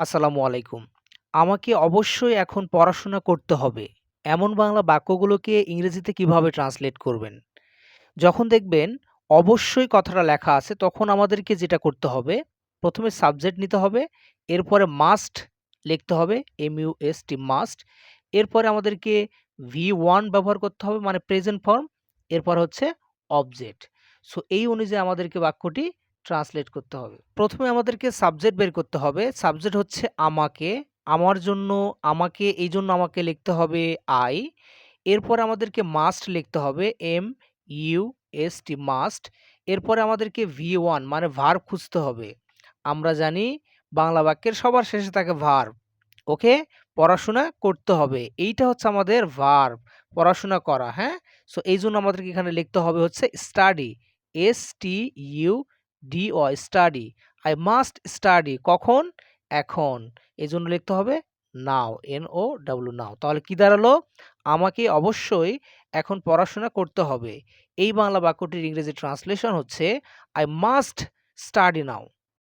আসসালামু আলাইকুম। আমাকে অবশ্যই এখন পড়াশোনা করতে হবে। এমন বাংলা বাক্যগুলোকে ইংরেজিতে কীভাবে ট্রান্সলেট করবেন? যখন দেখবেন অবশ্যই কথাটা লেখা আছে তখন আমাদেরকে যেটা করতে হবে, প্রথমে সাবজেক্ট নিতে হবে, এরপরে মাস্ট লিখতে হবে এম-ইউ-এস-টি মাস্ট। এরপরে আমাদেরকে ভি ওয়ান ব্যবহার করতে হবে মানে প্রেজেন্ট ফর্ম। এরপর হচ্ছে অবজেক্ট। সো এই অনুযায়ী আমাদেরকে বাক্যটি ট্রান্সলেট করতে হবে। প্রথমে আমাদেরকে সাবজেক্ট বের করতে হবে। সাবজেক্ট হচ্ছে আমাকে, আমার জন্য, আমাকে এই জন্য আমাকে লিখতে হবে আই। এরপর আমাদেরকে মাস্ট লিখতে হবে এম-ইউ-এস-টি মাস্ট। এরপরে আমাদেরকে ভি ওয়ান মানে ভার্ব খুঁজতে হবে। আমরা জানি বাংলা বাক্যের সবার শেষে থাকে ভার্ব। ওকে? পড়াশোনা করতে হবে। এইটা হচ্ছে আমাদের ভার্ব পড়াশোনা করা, হ্যাঁ? সো এই জন্য আমাদেরকে এখানে লিখতে হবে হচ্ছে study S T U D Y study. I must study কখন? এখন। এই জন্য লিখতে হবে নাও এন ও ডাব্লু নাও। তাহলে কি দাঁড়াল? আমাকে অবশ্যই এখন পড়াশোনা করতে হবে। এই বাংলা বাক্যটির ইংরেজি ট্রান্সলেশন হচ্ছে আই মাস্ট স্টাডি নাও।